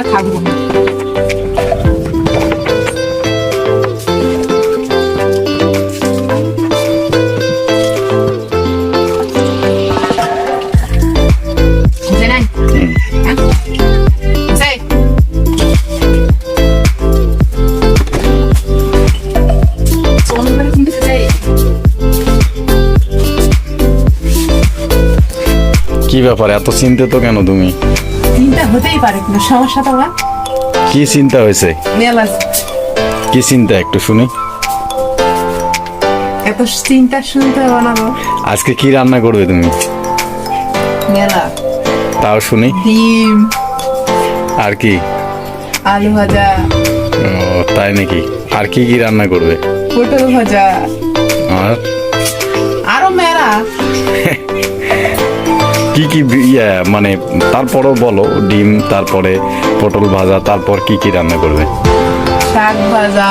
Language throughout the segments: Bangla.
আর থাকব না। কি ব্যাপার? এত চিন্তিত কেন তুমি? চিন্তা হতেই পারে কিন্তু সমস্যা তো আমার। কি চিন্তা হয়েছে? মেলা। কি চিন্তা একটু শুনি। এত চিন্তা শুনতে বানাবো আজকে কি রান্না করবে তুমি? মেলা। তাও শুনি। ডিম। আর কি? আলু ভাজা। ও, তাই নাকি? আর কি কি রান্না করবে? পটল ভাজা। আরও? কি কি ইয়ে, মানে তারপরও বলো ডিম তারপরে পটল ভাজা তারপর কি কি রান্না করবে? শাক ভাজা।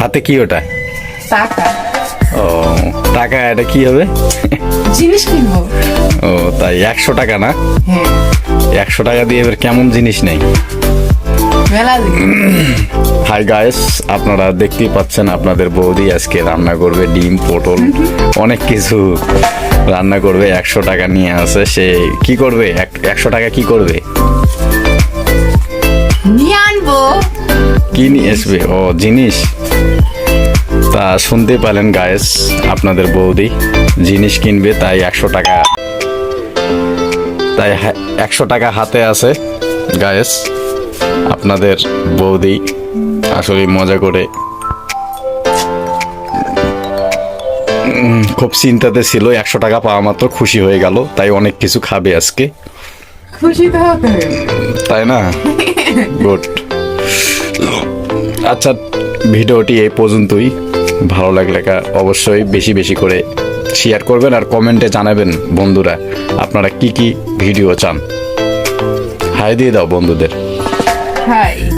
হাতে কি ওটা? টাকা। ও টাকা এটা কি হবে? জিনিস কিনবো। ও তাই একশো টাকা না? হ্যাঁ। একশো টাকা দিয়ে এবার কেমন জিনিস নেই? মেলা হাই গাইস আপনারা দেখতেই পাচ্ছেন আপনাদের বৌদি আজকে রান্না করবে ডিম পটল অনেক কিছু রান্না করবে। একশো টাকা নিয়ে আসে সে কি করবে? একশো টাকা কি করবে? নিয়ে আনব। কি নিয়ে আসবে? ও জিনিস? তা শুনতে পেলেন গায়েস আপনাদের বৌদি জিনিস কিনবে তাই একশো টাকা। তাই একশো টাকা হাতে আছে গায়েস আপনাদের বৌদি। আসলে মজা করে। খুব চিন্তাতে ছিল একশো টাকা পাওয়া মাত্র খুশি হয়ে গেল তাই অনেক কিছু খাবে আজকে। খুশি তো হবে। তাই না? গুড আচ্ছা ভিডিওটি এই পর্যন্তই। ভালো লাগলে কা- অবশ্যই বেশি বেশি করে শেয়ার করবেন আর কমেন্টে জানাবেন বন্ধুরা আপনারা কি কি ভিডিও চান? হাই দিয়ে দাও বন্ধুদের। হাই।